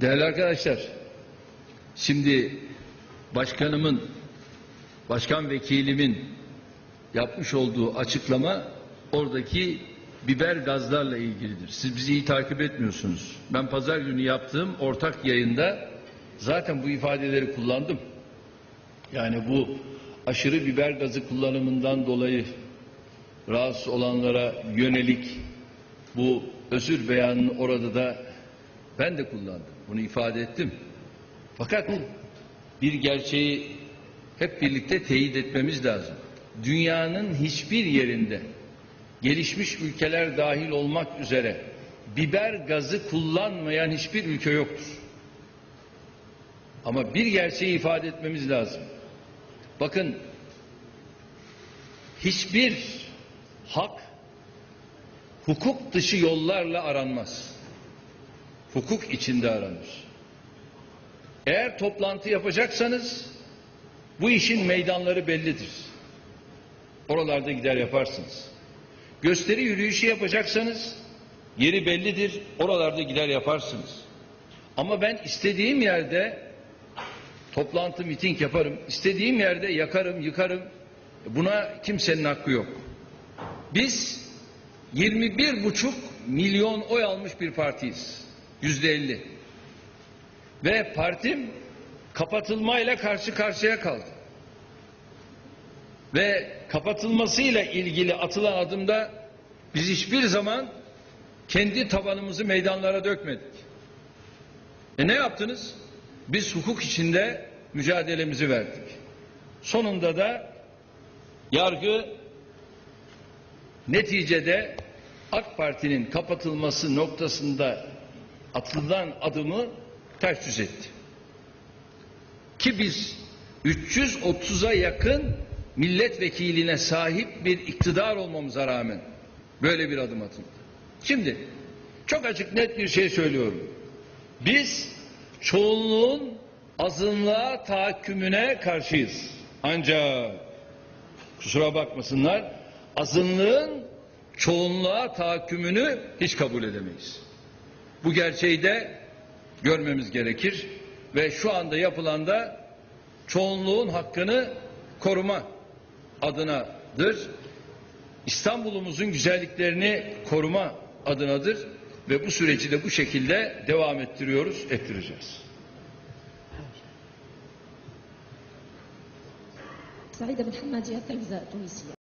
Değerli arkadaşlar, şimdi başkanımın, başkan vekilimin yapmış olduğu açıklama oradaki biber gazlarla ilgilidir. Siz bizi iyi takip etmiyorsunuz. Ben pazar günü yaptığım ortak yayında zaten bu ifadeleri kullandım. Yani bu aşırı biber gazı kullanımından dolayı rahatsız olanlara yönelik bu özür beyanını orada da ben de kullandım. Bunu ifade ettim. Fakat bir gerçeği hep birlikte teyit etmemiz lazım. Dünyanın hiçbir yerinde gelişmiş ülkeler dahil olmak üzere biber gazı kullanmayan hiçbir ülke yoktur. Ama bir gerçeği ifade etmemiz lazım. Bakın hiçbir hak hukuk dışı yollarla aranmaz. Hukuk içinde aranır. Eğer toplantı yapacaksanız bu işin meydanları bellidir. Oralarda gider yaparsınız. Gösteri yürüyüşü yapacaksanız yeri bellidir. Oralarda gider yaparsınız. Ama ben istediğim yerde toplantı, miting yaparım. İstediğim yerde yakarım, yıkarım. Buna kimsenin hakkı yok. Biz 21 buçuk milyon oy almış bir partiyiz. Yüzde elli. Ve partim kapatılmayla karşı karşıya kaldı. Ve kapatılmasıyla ilgili atılan adımda biz hiçbir zaman kendi tabanımızı meydanlara dökmedik. E ne yaptınız? Biz hukuk içinde mücadelemizi verdik. Sonunda da yargı neticede AK Parti'nin kapatılması noktasında atılan adımı ters yüz etti. Ki biz 330'a yakın milletvekiline sahip bir iktidar olmamıza rağmen böyle bir adım atıldı. Şimdi çok açık net bir şey söylüyorum. Biz çoğunluğun azınlığa tahakkümüne karşıyız. Ancak kusura bakmasınlar azınlığın çoğunluğa tahakkümünü hiç kabul edemeyiz. Bu gerçeği de görmemiz gerekir ve şu anda yapılan da çoğunluğun hakkını koruma adınadır. İstanbul'umuzun güzelliklerini koruma adınadır ve bu süreci de bu şekilde devam ettiriyoruz, ettireceğiz. سعيدة بن حماد جهة التلفزة التونسية